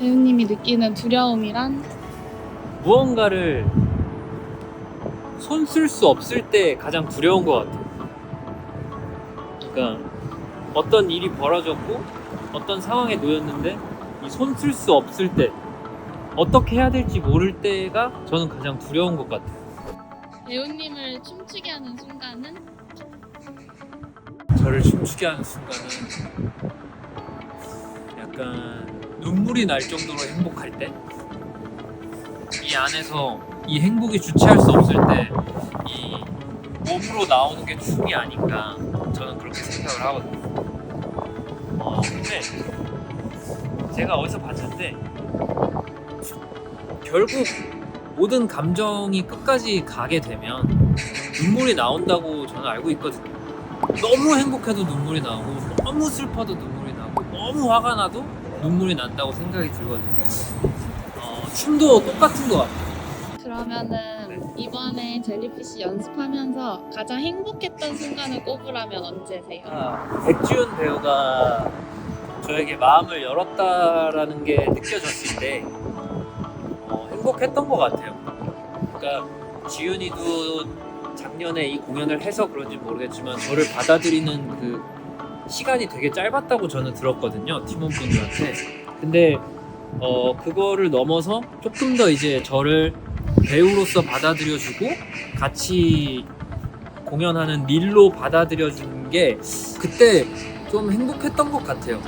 느끼는 두려움이란 무언가를 손 쓸 수 없을 때 가장 두려운 것 같아요. 그러니까 어떤 일이 벌어졌고 어떤 상황에 놓였는데 이 손 쓸 수 없을 때 어떻게 해야 될지 모를 때가 저는 가장 두려운 것 같아요. 배우님을 춤추게 하는 순간은 저를 춤추게 하는 순간은 약간 눈물이 날 정도로 행복할 때, 이 안에서 이 행복이 주체할 수 없을 때, 이 몸으로 나오는 게 춤이 아닌가 저는 그렇게 생각을 하거든요. 어, 근데 제가 어디서 봤는데 결국 모든 감정이 끝까지 가게 되면 눈물이 나온다고 저는 알고 있거든요. 너무 행복해도 눈물이 나고 너무 슬퍼도 눈물이 나고 너무 화가 나도 눈물이 난다고 생각이 들거든요. 어, 춤도 똑같은 것 같아요. 그러면은 이번에 젤리피쉬 연습하면서 가장 행복했던 순간을 꼽으라면 언제세요? 아, 백지훈 배우가 저에게 마음을 열었다라는 게 느껴졌을 때 어, 행복했던 것 같아요. 그러니까 지훈이도 작년에 이 공연을 해서 그런지 모르겠지만 저를 받아들이는 그 시간이 되게 짧았다고 저는 들었거든요 팀원분들한테. 근데 어 그거를 넘어서 조금 더 이제 저를 배우로서 받아들여주고 같이 공연하는 릴로 받아들여준 게 그때 좀 행복했던 것 같아요.